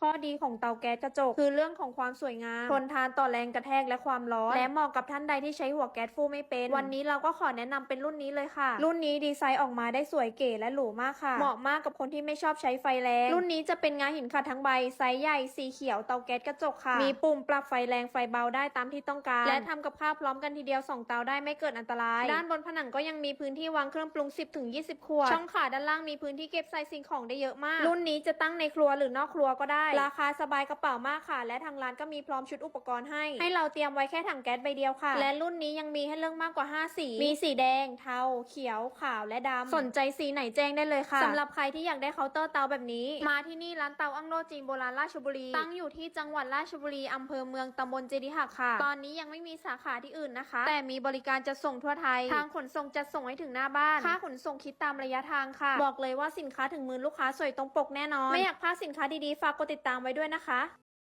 ข้อดีของเตาแก๊สกระจก คือเรื่องของความสวยงาม ทนทานต่อแรงกระแทกและความร้อน และเหมาะกับท่านใดที่ใช้หัวแก๊สฟูไม่เป็น วันนี้เราก็ขอแนะนำเป็นรุ่นนี้เลยค่ะ รุ่นนี้ดีไซน์ออกมาได้สวยเก๋และหรูมากค่ะ เหมาะมากกับคนที่ไม่ชอบใช้ไฟแรง รุ่นนี้จะเป็นงาหินขัดทั้งใบ ไซส์ใหญ่ สีเขียว เตาแก๊สกระจกค่ะ มีปุ่มปรับไฟแรงไฟเบาได้ตามที่ต้องการ และทำกับข้าวพร้อมกันทีเดียวสองเตาได้ไม่เกิดอันตราย ด้านบนผนังก็ยังมีพื้นที่วางเครื่องปรุง 10ถึง20 ขวด ช่องขาด้านล่างมีพื้นที่เก็บใส่สิ่งของได้เยอะมาก รุ่นนี้จะตั้งในครัวหรือนอกครัวก็ได้ราคาสบายกระเป๋ามากค่ะ และทางร้านก็มีพร้อมชุดอุปกรณ์ให้ ให้เราเตรียมไว้แค่ถังแก๊สใบเดียวค่ะ และรุ่นนี้ยังมีให้เลือกมากกว่า 5 สี มีสีแดง เทา เขียว ขาว และดำ สนใจสีไหนแจ้งได้เลยค่ะสำหรับใครที่อยากได้เคาน์เตอร์เตาแบบนี้ มาที่นี่ร้านเตาอังโลจีนโบราณราชบุรี ตั้งอยู่ที่จังหวัดราชบุรีอำเภอเมืองตำบลเจดีหักค่ะ ตอนนี้ยังไม่มีสาขาที่อื่นนะคะ แต่มีบริการจะส่งทั่วไทย ทางขนส่งจะส่งให้ถึงหน้าบ้าน ค่าขนส่งคิดตามระยะทางค่ะ บอกเลยว่าสินค้าถึงมือลูกค้าสวยตรงปกแน่นอน ไม่อยากพลาดสินค้าดีๆ ฝากกดติดตามไว้ด้วยนะคะ